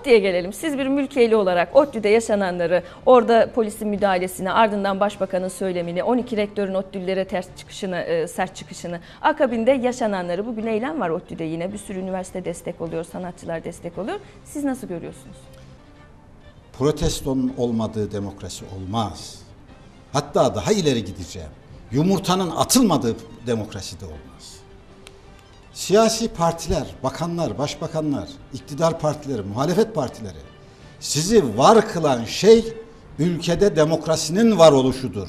ODTÜ'ye gelelim. Siz bir mülkiyeli olarak ODTÜ'de yaşananları, orada polisin müdahalesini, ardından başbakanın söylemini, 12 rektörün ODTÜ'lülere ters çıkışını, e, sert çıkışını, akabinde yaşananları. Bugün eylem var ODTÜ'de yine. Bir sürü üniversite destek oluyor, sanatçılar destek oluyor. Siz nasıl görüyorsunuz? Protestonun olmadığı demokrasi olmaz. Hatta daha ileri gideceğim. Yumurtanın atılmadığı demokrasi de olmaz. Siyasi partiler, bakanlar, başbakanlar, iktidar partileri, muhalefet partileri sizi var kılan şey ülkede demokrasinin varoluşudur.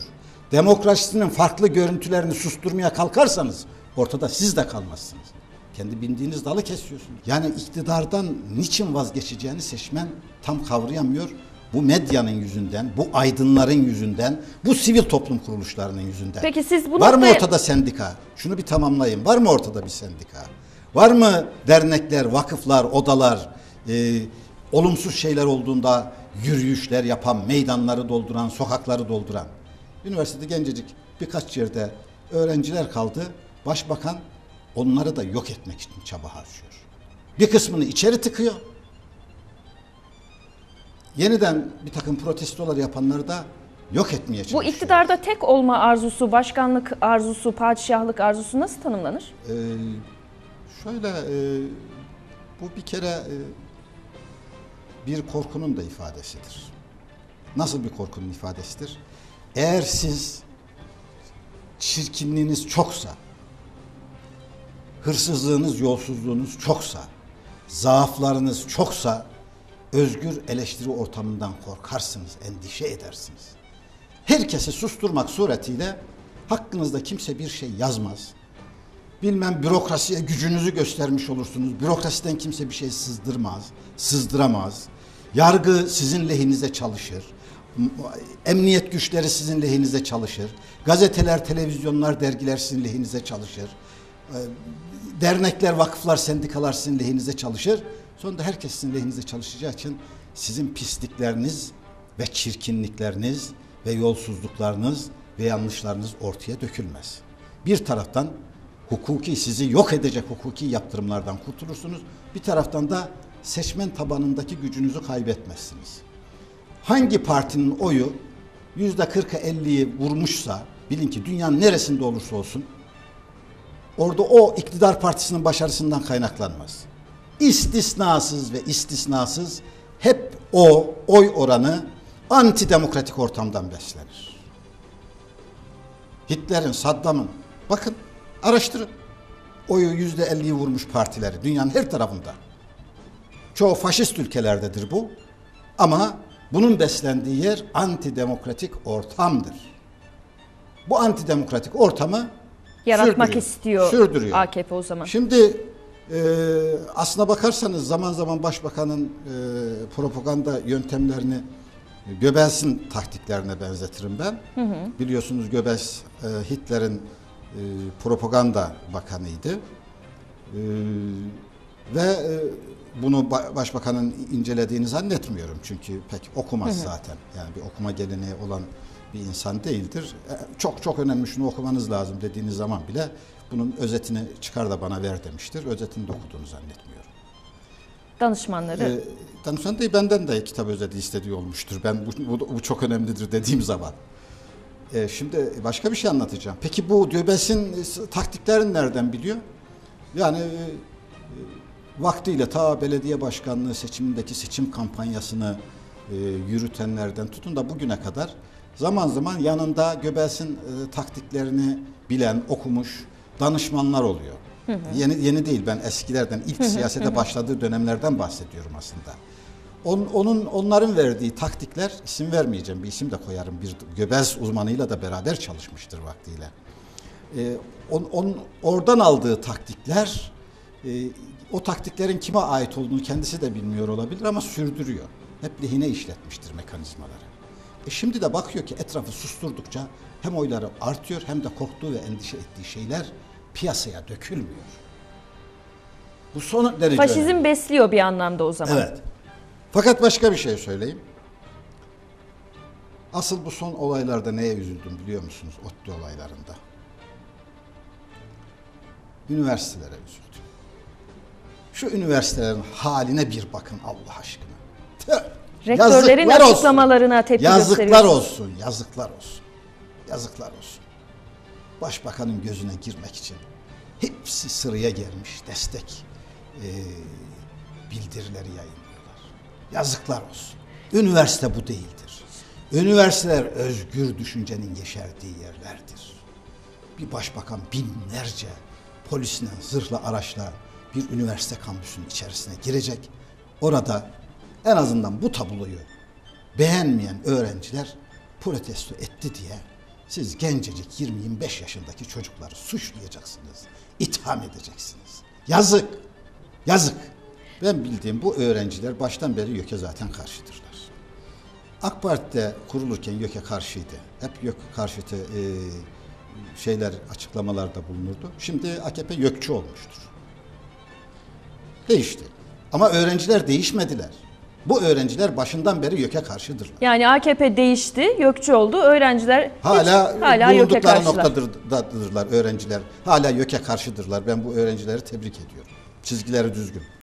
Demokrasinin farklı görüntülerini susturmaya kalkarsanız ortada siz de kalmazsınız. Kendi bindiğiniz dalı kesiyorsunuz. Yani iktidardan niçin vazgeçeceğini seçmen tam kavrayamıyor. Bu medyanın yüzünden, bu aydınların yüzünden, bu sivil toplum kuruluşlarının yüzünden. Peki siz bu Var mı ortada sendika? Şunu bir tamamlayayım. Var mı ortada bir sendika? Var mı dernekler, vakıflar, odalar, e, olumsuz şeyler olduğunda yürüyüşler yapan, meydanları dolduran, sokakları dolduran? Üniversitede gencecik birkaç yerde öğrenciler kaldı. Başbakan onları da yok etmek için çaba harcıyor. Bir kısmını içeri tıkıyor. Yeniden bir takım protestolar yapanları da yok etmeye çalışıyor. Bu iktidarda tek olma arzusu, başkanlık arzusu, padişahlık arzusu nasıl tanımlanır? Ee, şöyle e, bu bir kere e, bir korkunun da ifadesidir. Nasıl bir korkunun ifadesidir? Eğer siz çirkinliğiniz çoksa, hırsızlığınız, yolsuzluğunuz çoksa, zaaflarınız çoksa özgür eleştiri ortamından korkarsınız, endişe edersiniz. Herkesi susturmak suretiyle hakkınızda kimse bir şey yazmaz. Bilmem bürokrasiye gücünüzü göstermiş olursunuz. Bürokrasiden kimse bir şey sızdırmaz, sızdıramaz. Yargı sizin lehinize çalışır. Emniyet güçleri sizin lehinize çalışır. Gazeteler, televizyonlar, dergiler sizin lehinize çalışır. Ee, Dernekler, vakıflar, sendikalar sizin lehinize çalışır. Sonunda herkes sizin lehinize çalışacağı için sizin pislikleriniz ve çirkinlikleriniz ve yolsuzluklarınız ve yanlışlarınız ortaya dökülmez. Bir taraftan hukuki sizi yok edecek hukuki yaptırımlardan kurtulursunuz. Bir taraftan da seçmen tabanındaki gücünüzü kaybetmezsiniz. Hangi partinin oyu yüzde 40'a 50'yi vurmuşsa bilin ki dünyanın neresinde olursa olsun orada o iktidar partisinin başarısından kaynaklanmaz. İstisnasız ve istisnasız hep o oy oranı antidemokratik ortamdan beslenir. Hitler'in, Saddam'ın bakın araştırın. Oyu yüzde elliyi vurmuş partileri dünyanın her tarafında. Çoğu faşist ülkelerdedir bu. Ama bunun beslendiği yer antidemokratik ortamdır. Bu antidemokratik ortamı Yaratmak sürdürüyor, istiyor sürdürüyor. AKP o zaman. Şimdi e, aslına bakarsanız zaman zaman başbakanın e, propaganda yöntemlerini e, Göbels'in taktiklerine benzetirim ben. Biliyorsunuz Göbels e, Hitler'in e, propaganda bakanıydı. E, ve e, bunu ba- başbakanın incelediğini zannetmiyorum. Çünkü pek okumaz zaten. Yani bir okuma geleneği olan bir insan değildir. E, çok çok önemli şunu okumanız lazım dediğiniz zaman bile bunun özetini çıkar da bana ver demiştir. Özetini de okuduğunu zannetmiyorum. Danışmanları. Ee, danışman değil benden de kitap özeti istediği olmuştur. Ben bu, bu, bu çok önemlidir dediğim zaman. Ee, şimdi başka bir şey anlatacağım. Peki bu Göbels'in e, taktiklerini nereden biliyor? Yani e, e, vaktiyle ta belediye başkanlığı seçimindeki seçim kampanyasını e, yürütenlerden tutun da bugüne kadar zaman zaman yanında Göbels'in e, taktiklerini bilen, okumuş danışmanlar oluyor. Yeni yeni değil ben eskilerden ilk siyasete başladığı dönemlerden bahsediyorum aslında. On- onun onların verdiği taktikler isim vermeyeceğim bir isim de koyarım bir Göbels uzmanıyla da beraber çalışmıştır vaktiyle. Ee, on, on- oradan aldığı taktikler e, o taktiklerin kime ait olduğunu kendisi de bilmiyor olabilir ama sürdürüyor. Hep lehine işletmiştir mekanizmaları. E şimdi de bakıyor ki etrafı susturdukça hem oyları artıyor hem de korktuğu ve endişe ettiği şeyler piyasaya dökülmüyor. Bu son derece önemli. Faşizm besliyor bir anlamda o zaman. Evet. Fakat başka bir şey söyleyeyim. Asıl bu son olaylarda neye üzüldüm biliyor musunuz? ODTÜ olaylarında. Üniversitelere üzüldüm. Şu üniversitelerin haline bir bakın Allah aşkına. Rektörlerin yazıklar olsun. açıklamalarına tepki Yazıklar gösteriyorsunuz. olsun, yazıklar olsun. Yazıklar olsun. Başbakanın gözüne girmek için hepsi sıraya gelmiş destek eee, bildirileri yayınlıyorlar. Yazıklar olsun. Üniversite bu değildir. Üniversiteler özgür düşüncenin yeşerdiği yerlerdir. Bir başbakan binlerce polisle, zırhla, araçla bir üniversite kampüsünün içerisine girecek. Orada en azından bu tabloyu beğenmeyen öğrenciler protesto etti diye siz gencecik 20-25 yaşındaki çocukları suçlayacaksınız, itham edeceksiniz. Yazık, yazık. Ben bildiğim bu öğrenciler baştan beri YÖK'e zaten karşıdırlar. AK Parti'de kurulurken YÖK'e karşıydı. Hep YÖK karşıtı e, şeyler, açıklamalarda bulunurdu. Şimdi AKP YÖKçü olmuştur. Değişti. Ama öğrenciler değişmediler. Bu öğrenciler başından beri YÖK'e karşıdırlar. Yani AKP değişti, YÖKçü oldu. Öğrenciler hiç- Hala, hala YÖK'e karşılar. noktadırlar öğrenciler. Hala YÖK'e karşıdırlar. Ben bu öğrencileri tebrik ediyorum. Çizgileri düzgün.